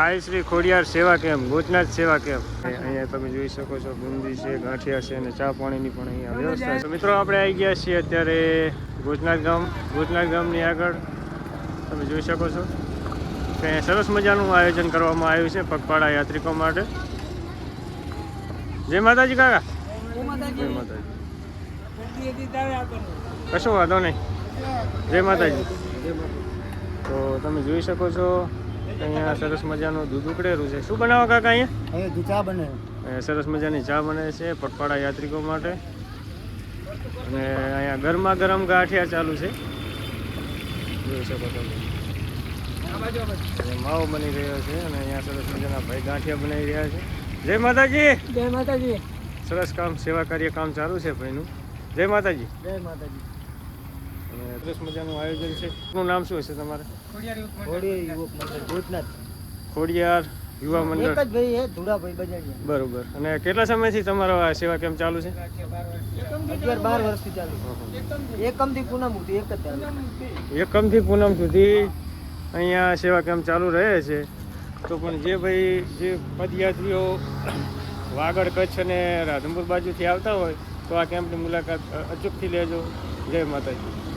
આઈ શ્રી ખોડિયાર સેવા કેમ્પ ભૂતનાથ સેવા કેમ્પ અહીંયા તમે જોઈ શકો છો બુંદી છે ગાંઠિયા છે અને ચા પાણીની પણ અહીંયા વ્યવસ્થા છે. તો મિત્રો આપણે આવી ગયા છીએ અત્યારે ભૂતનાથ ગામ. ભૂતનાથ ગામની આગળ તમે જોઈ શકો છો કે સરસ મજાનું આયોજન કરવામાં આવ્યું છે પગપાળા યાત્રિકો માટે. જય માતાજી કાકા. જય માતાજી. કશો વાંધો નહીં. જય માતાજી. તો તમે જોઈ શકો છો અહીંયા સરસ મજાનું દૂધ ઉકળેલું છે. શું બનાવો કાકા અહીંયા? અહીંયા ચા બને. સરસ મજાની ચા બને છે પગપાળા યાત્રિકો માટે. અને અહીંયા ગરમા ગરમ ગાંઠિયા ચાલુ છે. જોઈ શકો તમે માવો બની રહ્યો છે અને અહીંયા સરસ મજાના ભાઈ ગાંઠિયા બનાવી રહ્યા છે. જય માતાજી! જય માતાજી. સરસ કામ સેવા કાર્ય કામ ચાલુ છે ભાઈનું. જય માતાજી. જય માતાજી. અને સરસ મજાનું આયોજન છે. શું નામ શું હશે તમારે? મંડળ ખોડિયાર યુવા એક જ ભાઈ હે ધુડાભાઈ બજાડિયા. બરોબર. અને કેટલા સમયથી તમારો આ સેવા કેમ્પ ચાલુ છે? અગિયાર બાર વર્ષથી ચાલુ એકમથી પૂનમ સુધી એક જ ચાલુ એકમથી પૂનમ સુધી અહીંયા સેવા કેમ્પ ચાલુ રહે છે. તો પણ જે ભાઈ જે પદયાત્રીઓ વાગડ કચ્છ અને રાધનપુર બાજુથી આવતા હોય તો આ કેમ્પની મુલાકાત અચૂકથી લેજો. જય માતાજી.